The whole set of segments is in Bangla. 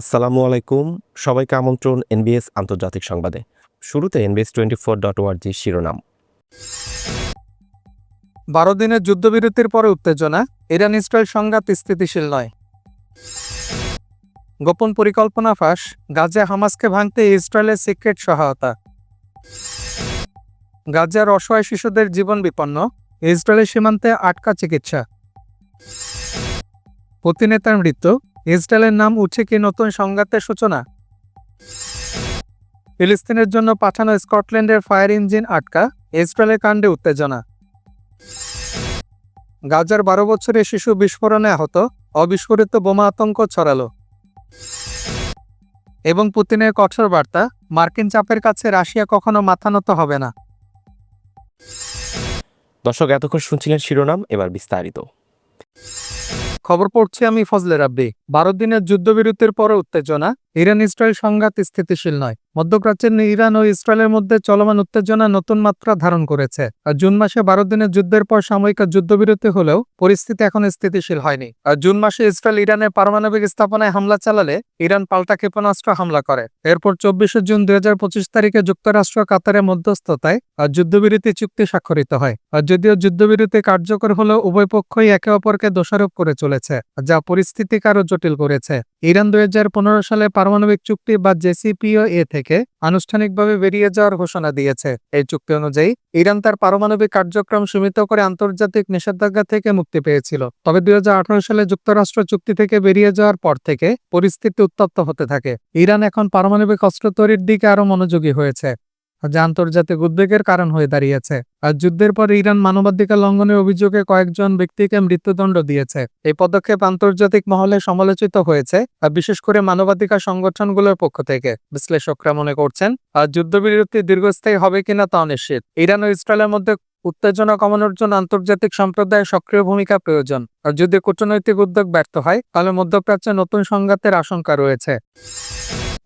আসসালামু আলাইকুম। সবাইকে আমন্ত্রণ এনবিএস আন্তর্জাতিক সংবাদে। শুরুতে এনবিএস টোয়েন্টি ফোর ডট ওয়ার্জি শিরোনাম। বারো দিনের যুদ্ধবিরতির পরে উত্তেজনা ইরান ইসরায়েল সংঘাত স্থিতিশীল নয়। গোপন পরিকল্পনা ফাঁস, গাজা হামাসকে ভাঙতে ইসরায়েলের সিক্রেট সহায়তা। গাজার অসহায় শিশুদের জীবন বিপন্ন, ইসরায়েলের সীমান্তে আটকা চিকিৎসা। প্রতিনেতার মৃত্যু ইসরায়েলের নাম উঠছে কি নতুন সংঘাতের সূচনা? ফিলিস্তিনের জন্য পাঠানো স্কটল্যান্ডের ফায়ার ইঞ্জিন আটকা, ইসরায়েলের কাণ্ডে উত্তেজনা। গাজার বারো বছরের শিশু বিস্ফোরণে আহত, অবিস্ফোরিত বোমা আতঙ্ক ছড়ালো। এবং পুতিনের কঠোর বার্তা, মার্কিন চাপের কাছে রাশিয়া কখনো মাথা নত হবে না। দর্শক, এতক্ষণ শুনছিলেন শিরোনাম, এবার বিস্তারিত। খবর পড়ছি আমি ফজলে রাব্বি ভারত দিনের যুদ্ধবিরতির পরে উত্তেজনা ইরান ইসরায়েল সংঘাত স্থিতিশীল নয়। মধ্যপ্রাচ্যের ইরান ও ইসরায়েলের মধ্যে চলমান উত্তেজনা নতুন মাত্রা ধারণ করেছে। আর জুন মাসে বারো দিনের যুদ্ধের পর সাময়িক যুদ্ধবিরতি হলেও পরিস্থিতি এখন স্থিতিশীল হয়নি। আর জুন মাসে ইসরায়েল ইরানের পারমাণবিক স্থাপনায় হামলা চালালে ইরান পাল্টা ক্ষেপণাস্ত্র হামলা করে। এরপর চব্বিশে জুন দুই হাজার পঁচিশ তারিখে যুক্তরাষ্ট্র কাতারের মধ্যস্থতায় আর যুদ্ধবিরতি চুক্তি স্বাক্ষরিত হয়। আর যদিও যুদ্ধবিরতি কার্যকর হলেও উভয় পক্ষই একে অপরকে দোষারোপ করে চলেছে, যা পরিস্থিতিকে আরও জটিল করেছে। ইরান দুই হাজার পনেরো সালে পারমাণবিক চুক্তি বা জেসিপিও এ থেকে আনুষ্ঠানিকভাবে বেরিয়ে যাওয়ার ঘোষণা দিয়েছে। এই চুক্তি অনুযায়ী, ইরান তার পারমাণবিক কার্যক্রম সীমিত করে আন্তর্জাতিক নিষেধাজ্ঞা থেকে মুক্তি পেয়েছিল। তবে দুই হাজার আঠারো সালে যুক্তরাষ্ট্র চুক্তি থেকে বেরিয়ে যাওয়ার পর থেকে পরিস্থিতি উত্তপ্ত হতে থাকে। ইরান এখন পারমাণবিক অস্ত্র তৈরির দিকে আরও মনোযোগী হয়েছে। যা আন্তর্জাতিক উদ্বেগের কারণ হয়ে দাঁড়িয়েছে। আর যুদ্ধের পর ইরান মানবাধিকার লঙ্ঘনের অভিযোগে কয়েকজন ব্যক্তিকে মৃত্যুদণ্ড দিয়েছে। এই পদক্ষেপ আন্তর্জাতিক মহলে সমালোচিত হয়েছে, আর বিশেষ করে মানবাধিকার সংগঠনগুলোর পক্ষ থেকে। বিশ্লেষকরা মনে করছেন, আর যুদ্ধবিরতি দীর্ঘস্থায়ী হবে কিনা তা অনিশ্চিত। ইরান ও ইসরায়েলের মধ্যে উত্তেজনা কমানোর জন্য আন্তর্জাতিক সম্প্রদায়ের সক্রিয় ভূমিকা প্রয়োজন। আর যদি কূটনৈতিক উদ্যোগ ব্যর্থ হয়, তাহলে মধ্যপ্রাচ্যে নতুন সংঘাতের আশঙ্কা রয়েছে।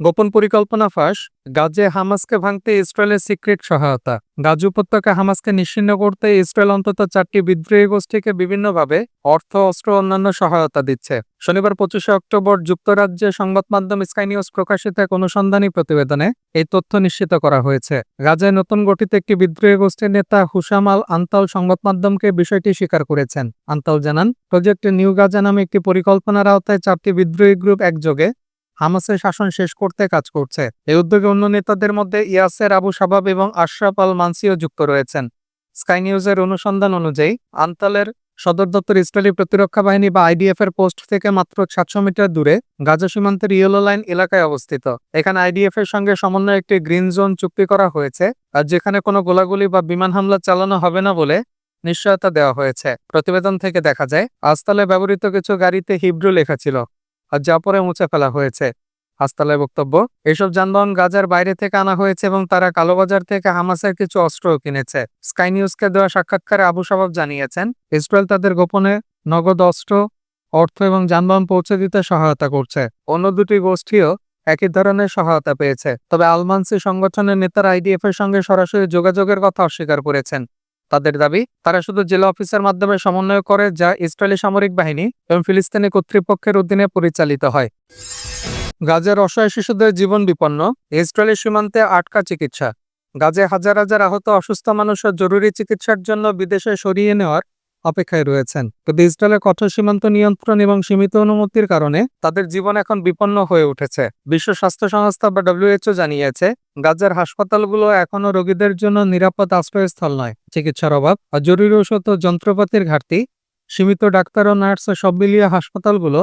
গোপন পরিকল্পনা ফাঁস, গাজে হামাসকে ভাঙতে ইসরায়েলের সিক্রেট সহায়তা। গাজ উপত্যকা হামাসকে নিশ্চিন্ন করতে ইসরায়েল অন্তত চারটি বিদ্রোহী গোষ্ঠীকে বিভিন্নভাবে অর্থ, অস্ত্র অন্যান্য সহায়তা দিচ্ছে। শনিবার পঁচিশে অক্টোবর যুক্তরাজ্যে সংবাদ মাধ্যম স্কাই নিউজ প্রকাশিত এক অনুসন্ধানী প্রতিবেদনে এই তথ্য নিশ্চিত করা হয়েছে। গাজায় নতুন গঠিত একটি বিদ্রোহী গোষ্ঠীর নেতা হুসাম আল আন্তাল সংবাদ মাধ্যমকে বিষয়টি স্বীকার করেছেন। আন্তাল জানান, প্রজেক্ট নিউ গাজা নামে একটি পরিকল্পনার আওতায় চারটি বিদ্রোহী গ্রুপ একযোগে হামাসের শাসন শেষ করতে কাজ করছে। এই উদ্যোগে অন্য নেতাদের মধ্যে ইয়াসের আবু সাবাব এবং আশরাফ আল মানসিও যুক্ত রয়েছেন। স্কাই নিউজের অনুসন্ধান অনুযায়ী, আন্তালের সদর দপ্তর ইসরায়েলি প্রতিরক্ষা বাহিনী বা আইডিএফ এর পোস্ট থেকে মাত্র সাতশো মিটার দূরে গাজা সীমান্তের ইয়েলো লাইন এলাকায় অবস্থিত। এখানে আইডিএফ এর সঙ্গে সমন্বয় একটি গ্রিন জোন চুক্তি করা হয়েছে আর যেখানে কোনো গোলাগুলি বা বিমান হামলা চালানো হবে না বলে নিশ্চয়তা দেওয়া হয়েছে। প্রতিবেদন থেকে দেখা যায় আস্তালে ব্যবহৃত কিছু গাড়িতে হিব্রু লেখা ছিল। আর যা পরে মুছে ফেলা হয়েছে। হাসতালের বক্তব্য, এসব যানবাহন গাজার বাইরে থেকে আনা হয়েছে এবং তারা কালোবাজার থেকে হামাসের কিছু অস্ত্রও কিনেছে। স্কাই নিউজকে দেওয়া সাক্ষাৎকারে আবু সাবাব জানিয়েছেন, ইসরায়েল তাদের গোপনে নগদ অস্ত্র, অর্থ এবং যানবাহন পৌঁছে দিতে সহায়তা করছে। অন্য দুটি গোষ্ঠীও একই ধরনের সহায়তা পেয়েছে। তবে আলমানসি সংগঠনের নেতারা আইডিএফ এর সঙ্গে সরাসরি যোগাযোগের কথা অস্বীকার করেছেন। তাদের দাবি, তারা শুধু জেলা অফিসের মাধ্যমে সমন্বয় করে যা ইসরায়েলি সামরিক বাহিনী এবং ফিলিস্তিনি কর্তৃপক্ষের অধীনে পরিচালিত হয়। গাজের অসহায় শিশুদের জীবন বিপন্ন, ইসরায়েলি সীমান্তে আটকা চিকিৎসা। গাজে হাজার হাজার আহত অসুস্থ মানুষের জরুরি চিকিৎসার জন্য বিদেশে সরিয়ে নেওয়ার অপেক্ষায় রয়েছেন। কিন্তু ইসরায়েলের কঠোর সীমান্ত নিয়ন্ত্রণ এবং সীমিত অনুমতির কারণে তাদের জীবন এখন বিপন্ন হয়ে উঠেছে। বিশ্ব স্বাস্থ্য সংস্থা বা ডব্লিউএইচও জানিয়েছে, গাজার হাসপাতালগুলো এখনও রোগীদের জন্য নিরাপদ আশ্রয়স্থল নয়। চিকিৎসার অভাব আর জরুরি ওষুধ ও যন্ত্রপাতির ঘাটতি, সীমিত ডাক্তার ও নার্স সব মিলিয়ে হাসপাতালগুলো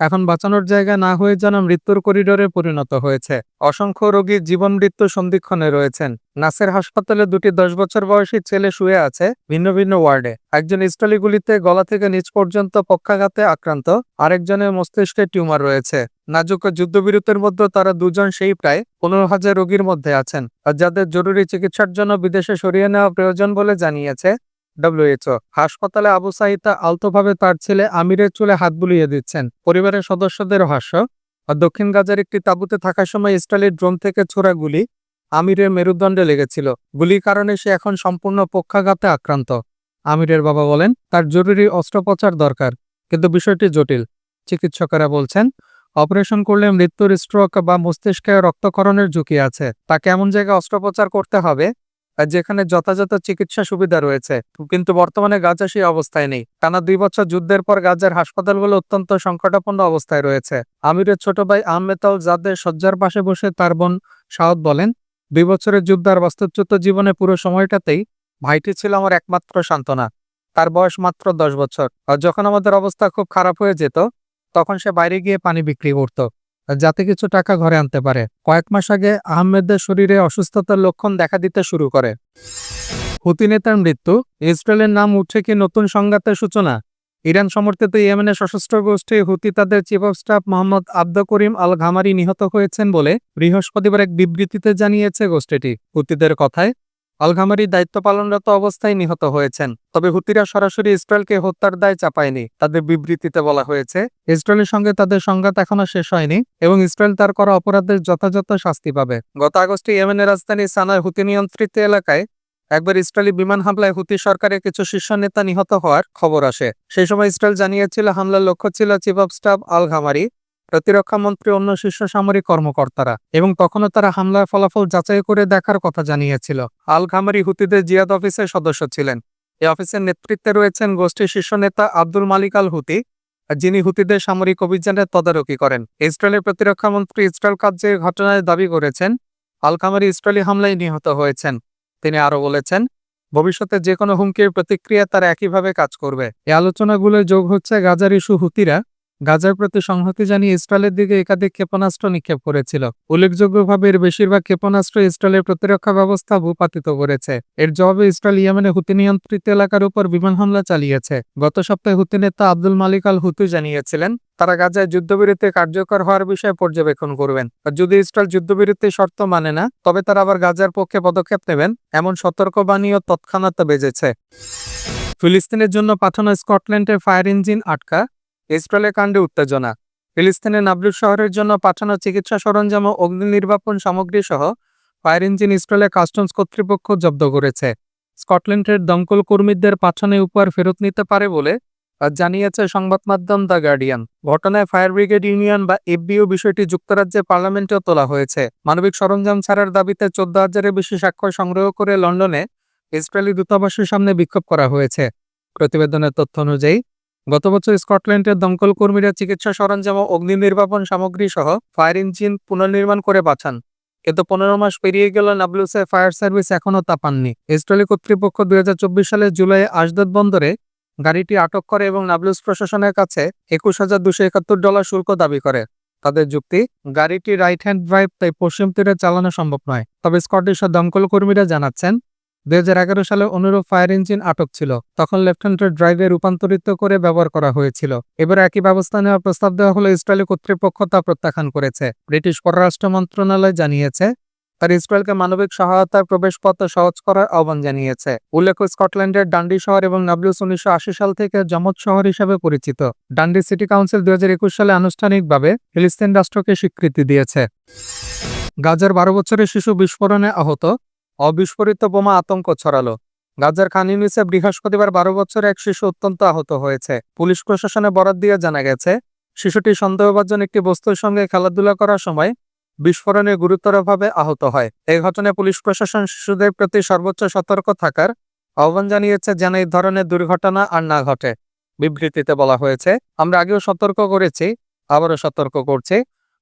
এখন বাঁচানোর জায়গা না হয়ে যেন মৃত্যুর করিডোরে পরিণত হয়েছে। অসংখ্য রোগী জীবন মৃত্যু সন্ধিক্ষণে রয়েছেন। নাসের হাসপাতালে দুটি দশ বছর বয়সী ছেলে শুয়ে আছে ভিন্ন ভিন্ন ওয়ার্ডে। একজন ইস্টালি গুলিতে গলা থেকে নিচ পর্যন্ত পক্ষাঘাতে আক্রান্ত, আরেকজনের মস্তিষ্কে টিউমার রয়েছে। নাজুক যুদ্ধবিরতির মধ্যে তারা দুজন সেই প্রায় পনেরো হাজার রোগীর মধ্যে আছেন। যাদের জরুরি চিকিৎসার জন্য বিদেশে সরিয়ে নেওয়া প্রয়োজন বলে জানিয়েছে ডব্লিউএইচও হাসপাতালে আবু সাইতা আলতোভাবে তার ছেলে আমিরের চুলে হাত বুলিয়ে দিচ্ছেন। পরিবারের সদস্যদের হাস্য। দক্ষিণ গাজার একটি তাঁবুতে থাকার সময় ইসরায়েলের ড্রোন থেকে ছোড়া গুলি আমিরের মেরুদণ্ডে লেগেছিল। গুলির কারণে সে এখন সম্পূর্ণ পক্ষাঘাতে আক্রান্ত। আমিরের বাবা বলেন, তার জরুরি অস্ত্রোপচার দরকার, কিন্তু বিষয়টি জটিল। চিকিৎসকেরা বলছেন, অপারেশন করলে মৃত্যুর স্ট্রোক বা মস্তিষ্কে রক্তকরণের ঝুঁকি আছে। তাকে এমন জায়গায় অস্ত্রোপচার করতে হবে যেখানে যথাযথ চিকিৎসা সুবিধা রয়েছে। কিন্তু বর্তমানে গাজা সেই অবস্থায় নেই। টানা দুই বছর যুদ্ধের পর গাজার হাসপাতালগুলো অত্যন্ত সংকটাপন্ন অবস্থায় রয়েছে। আমিরের ছোট ভাই আহমেতাল যাদের শয্যার পাশে বসে তার বোন সাউদ বলেন, দুই বছরের যুদ্ধ আর বাস্তুচ্যুত জীবনে পুরো সময়টাতেই ভাইটি ছিল আমার একমাত্র সান্ত্বনা। তার বয়স মাত্র দশ বছর। আর যখন আমাদের অবস্থা খুব খারাপ হয়ে যেত, তখন সে বাইরে গিয়ে পানি বিক্রি করত। যাতে কিছু টাকা ঘরে আনতে পারে। কয়েক মাস আগে আহমেদের শরীরে অসুস্থতার লক্ষণ দেখা দিতে শুরু করে। হুতি নেতার মৃত্যু। ইসরায়েলের নাম উঠছে কি নতুন সংঘাতের সূচনা? ইরান সমর্থিত ইয়েমেনের সশস্ত্র গোষ্ঠী হুতি তাদের chief of staff Mohammad Abd Karim al Ghamari নিহত হয়েছেন বলে বৃহস্পতিবার এক বিবৃতিতে জানিয়েছে গোষ্ঠীটি। হুতিদের কথায় আল ঘামারি দায়িত্ব পালনরত অবস্থায় নিহত হয়েছেন, তবে হুতিরা সরাসরি ইসরায়েলকে হত্যার দায় চাপায়নি, তাদের বিবৃতিতে বলা হয়েছে। ইসরায়েলের সঙ্গে তাদের সংঘাত এখনও শেষ হয়নি এবং ইসরায়েল তার করা অপরাধের যথাযথ শাস্তি পাবে। গত আগস্টে ইয়েমেনের রাজধানী সানার হুতি নিয়ন্ত্রিত এলাকায় একবার ইসরায়েলি বিমান হামলায় হুতি সরকারের কিছু শীর্ষ নেতা নিহত হওয়ার খবর আসে। সেই সময় ইসরায়েল জানিয়েছিল, হামলার লক্ষ্য ছিল chief of staff Al Ghamari প্রতিরক্ষা মন্ত্রী অন্য শীর্ষ সামরিক কর্মকর্তারা এবং তখনও তারা হামলার ফলাফল যাচাই করে দেখার কথা জানিয়েছিল। আল ঘামারি হুতিদের জিয়াদ অফিসের সদস্য ছিলেন। এই অফিসের নেতৃত্বে রয়েছেন গোষ্ঠীর শীর্ষ নেতা আব্দুল মালিক আল হুতি, যিনি হুতিদের সামরিক অভিযানের তদারকি করেন। ইসরায়েলের প্রতিরক্ষা মন্ত্রী ইসরায়েল কাজের ঘটনায় দাবি করেছেন আল ঘামারি ইসরায়েলি হামলায় নিহত হয়েছেন। তিনি আরও বলেছেন, ভবিষ্যতে যে কোনো হুমকির প্রতিক্রিয়া তারা একইভাবে কাজ করবে। এই আলোচনাগুলো যোগ হচ্ছে গাজার ইস্যু হুতিরা গাজার প্রতি সংহতি জানিয়ে ইসরায়েলের দিকে একাধিক ক্ষেপণাস্ত্র নিক্ষেপ করেছিল। উল্লেখযোগ্যভাবে এর বেশিরভাগ ক্ষেপণাস্ত্র ইসরায়েলের প্রতিরক্ষা ব্যবস্থা ভূপাতিত করেছে। এর জবাবে ইসরায়েল ইয়েমেনে হুতি নিয়ন্ত্রিত এলাকার উপর বিমান হামলা চালিয়েছে। গত সপ্তাহে হুতি নেতা আব্দুল মালিক আল হুতু জানিয়েছিলেন, তারা গাজায় যুদ্ধবিরতি কার্যকর হওয়ার বিষয়ে পর্যবেক্ষণ করবেন। আর যদি ইসরায়েল যুদ্ধবিরতির শর্ত মানে না, তবে তারা আবার গাজার পক্ষে পদক্ষেপ নেবেন, এমন সতর্কবাণীও তৎক্ষণাৎ বেজেছে। ফিলিস্তিনের জন্য পাঠানো স্কটল্যান্ডের ফায়ার ইঞ্জিন আটকা ইসরায়েলের কাণ্ডে উত্তেজনা। ফিলিস্তিনের নাবলুস শহরের জন্য পাঠানো চিকিৎসা সরঞ্জাম ও অগ্নি নির্বাপন সামগ্রী সহ ফায়ার ইঞ্জিন ইসরায়েলের কাস্টমস কর্তৃপক্ষ জব্দ করেছে। স্কটল্যান্ডের দমকল কর্মীদের পাঠানো উপহার ফেরত নিতে পারে বলে জানিয়েছে সংবাদ মাধ্যম দ্য গার্ডিয়ান। ঘটনায় ফায়ার ব্রিগেড ইউনিয়ন বা এফবিও বিষয়টি যুক্তরাজ্যের পার্লামেন্টেও তোলা হয়েছে। মানবিক সরঞ্জাম ছাড়ার দাবিতে চোদ্দ হাজারের বেশি স্বাক্ষর সংগ্রহ করে লন্ডনে ইসরায়েলি দূতাবাসের সামনে বিক্ষোভ করা হয়েছে। প্রতিবেদনের তথ্য অনুযায়ী গত বছর স্কটল্যান্ডের দমকল কর্মীরা চিকিৎসা সরঞ্জাম অগ্নি নির্বাপন সামগ্রী সহ ফায়ার ইঞ্জিন পুনর্নির্মাণ করে পাঠান। কিন্তু পনেরো মাস পেরিয়ে গেল নাবলুসে ফায়ার সার্ভিস এখনও তা পাননি। ইসরায়েলি কর্তৃপক্ষ দুই হাজার চব্বিশ সালের জুলাই আশদাদ বন্দরে গাড়িটি আটক করে এবং নাবলুস প্রশাসনের কাছে একুশ হাজার দুশো একাত্তর ডলার শুল্ক দাবি করে। তাদের যুক্তি, গাড়িটি রাইট হ্যান্ড ড্রাইভ, তাই পশ্চিম তীরে চালানো সম্ভব নয়। তবে স্কটিশ দমকল কর্মীরা জানাচ্ছেন দুই হাজার এগারো সালে অনুরূপ ফায়ার ইঞ্জিন আটক ছিল। তখন লেফটেন্যান্টের ড্রাইভে রূপান্তরিত করে ব্যবহার করা হয়েছিল। এবার একই ব্যবস্থা নেওয়ার প্রস্তাব দেওয়া হলে ইসরায়েলি কর্তৃপক্ষ তা প্রত্যাখ্যান করেছে। ব্রিটিশ পররাষ্ট্র মন্ত্রণালয় জানিয়েছে, তার ইসরায়েলকে মানবিক সহায়তার প্রবেশপথ সহজ করার আহ্বান জানিয়েছে। উল্লেখ্য, স্কটল্যান্ডের ডান্ডি শহর এবং নাবলুস উনিশশো সাল থেকে জমজ শহর হিসেবে পরিচিত। ডান্ডি সিটি কাউন্সিল দুই হাজার একুশ সালে আনুষ্ঠানিকভাবে ফিলিস্তিন রাষ্ট্রকে স্বীকৃতি দিয়েছে। গাজার বারো বছরের শিশু বিস্ফোরণে আহত অবিস্ফোরিত বোমা আতঙ্ক ছড়ালো। গাজার খান ইউনিসে বৃহস্পতিবার বারো বছরের এক শিশু অত্যন্ত আহত হয়েছে। পুলিশ প্রশাসনে বরাত দিয়ে জানা গেছে, শিশুটি সন্দেহভাজন একটি বস্তুর সঙ্গে খেলাধুলা করার সময় বিস্ফোরণে গুরুতরভাবে আহত হয়। এই ঘটনায় পুলিশ প্রশাসন শিশুদের প্রতি সর্বোচ্চ সতর্ক থাকার আহ্বান জানিয়েছে, যেন এই ধরনের দুর্ঘটনা আর না ঘটে। বিবৃতিতে বলা হয়েছে, আমরা আগেও সতর্ক করেছি, আবারও সতর্ক করছি।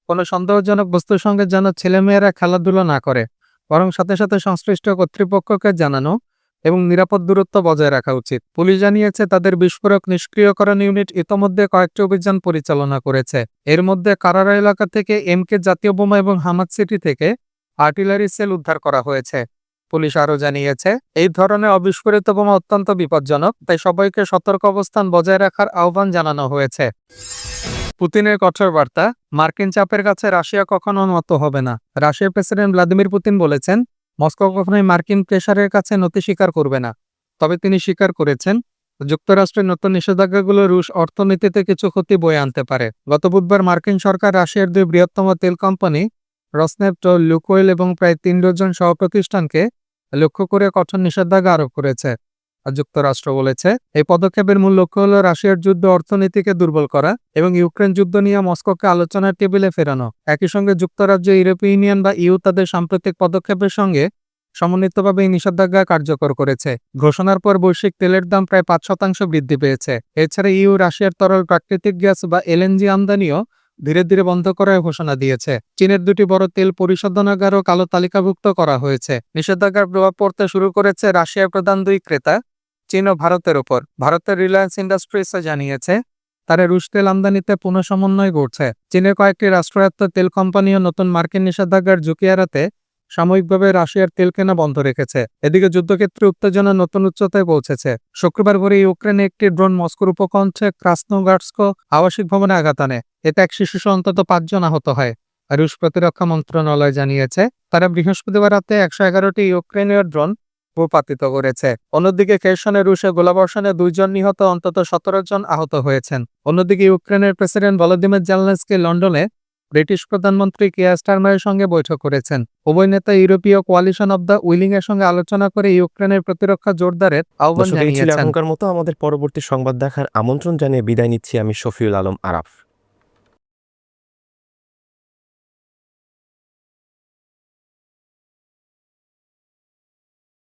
কোনো সন্দেহজনক বস্তুর সঙ্গে যেন ছেলেমেয়েরা খেলাধুলা না করে। বরং সাথে সাথে সংশ্লিষ্ট কর্তৃপক্ষকে জানানো এবং নিরাপদ দূরত্ব বজায় রাখা উচিত। পুলিশ জানিয়েছে, তাদের বিস্ফোরক নিষ্ক্রিয়করণ ইউনিট ইতোমধ্যে কয়েকটি অভিযান পরিচালনা করেছে। এর মধ্যে কারারা এলাকা থেকে এমকে জাতীয় বোমা এবং হামাদ সিটি থেকে আর্টিলারি সেল উদ্ধার করা হয়েছে। পুলিশ আরও জানিয়েছে, এই ধরনের অবিস্ফোরিত বোমা অত্যন্ত বিপজ্জনক, তাই সবাইকে সতর্ক অবস্থান বজায় রাখার আহ্বান জানানো হয়েছে। পুতিনের কঠোর বার্তা, মার্কিন চাপের কাছে রাশিয়া কখনো নত হবে না। রাশিয়ার প্রেসিডেন্ট ভ্লাদিমির পুতিন বলেছেন, মস্কো কখনোই মার্কিন প্রেসারের কাছে নতি স্বীকার করবে না। তবে তিনি স্বীকার করেছেন, যুক্তরাষ্ট্রের নতুন নিষেধাজ্ঞাগুলো রুশ অর্থনীতিতে কিছু ক্ষতি বয়ে আনতে পারে। গত বুধবার মার্কিন সরকার রাশিয়ার দুই বৃহত্তম তেল কোম্পানি, রসনেফট লুকোয়েল এবং প্রায় তিন ডজন সহপ্রতিষ্ঠানকে লক্ষ্য করে কঠোর নিষেধাজ্ঞা আরোপ করেছে। যুক্তরাষ্ট্র বলেছে, এই পদক্ষেপের মূল লক্ষ্য হল রাশিয়ার যুদ্ধ অর্থনীতিকে দুর্বল করা এবং ইউক্রেন যুদ্ধ নিয়ে মস্কোকে আলোচনার টেবিলে ফেরানো। একই সঙ্গে যুক্তরাজ্য, ইউরোপীয় ইউনিয়ন বা ইউ তাদের সাম্প্রতিক পদক্ষেপের সঙ্গে সমন্বিতভাবে এই নিষেধাজ্ঞা কার্যকর করেছে। ঘোষণার পর বৈশ্বিক তেলের দাম প্রায় পাঁচ শতাংশ বৃদ্ধি পেয়েছে। এছাড়া ইউ, রাশিয়ার তরল প্রাকৃতিক গ্যাস বা এলএনজি আমদানিও ধীরে ধীরে বন্ধ করার ঘোষণা দিয়েছে। চীনের দুটি বড় তেল পরিশোধনাগারও কালো তালিকাভুক্ত করা হয়েছে। নিষেধাজ্ঞার প্রভাব পড়তে শুরু করেছে রাশিয়ার প্রধান দুই ক্রেতা চীন ও ভারতের ওপর ভারতের রিলায়েন্স ইন্ডাস্ট্রিজ জানিয়েছে, তারা রুশ তেল আমদানিতে পুনঃসমন্বয় ঘটছে চীনের কয়েকটি রাষ্ট্রায়ত্ত তেল কোম্পানিও নতুন মার্কিন নিষেধাজ্ঞার ঝুঁকি এড়াতে সাময়িকভাবে রাশিয়ার তেল কেনা বন্ধ রেখেছে। এদিকে যুদ্ধক্ষেত্রে উত্তেজনা নতুন উচ্চতায় পৌঁছেছে। শুক্রবার ভোরে ইউক্রেনে একটি ড্রোন মস্কোর উপকণ্ঠে ক্রাসনোগার্স্ক আবাসিক ভবনে আঘাত আনে। এতে এক শিশুসহ অন্তত পাঁচজন আহত হয়। রুশ প্রতিরক্ষা মন্ত্রণালয় জানিয়েছে, তারা বৃহস্পতিবার রাতে একশো এগারোটি ইউক্রেনীয় ড্রোন ভূপাতিত করেছে। অন্যদিকে কেরসনে রুশে গোলাবর্ষণে দুইজন নিহত অন্তত সতেরো জন আহত হয়েছেন। অন্যদিকে ইউক্রেনের প্রেসিডেন্ট ভলোদিমির জেলনেসকি লন্ডনে ব্রিটিশ প্রধানমন্ত্রী কেয়ার স্টারমারের সঙ্গে বৈঠক করেছেন। উভয় নেতা ইউরোপীয় কোয়ালিশন অব দ্য উইলিং এর সঙ্গে আলোচনা করে ইউক্রেনের প্রতিরক্ষা জোরদারের আহ্বান জানিয়েছেন। এখনকার মতো আমাদের পরবর্তী সংবাদ দেখার আমন্ত্রণ জানিয়ে বিদায় নিচ্ছি আমি শফিউল আলম আরাফ।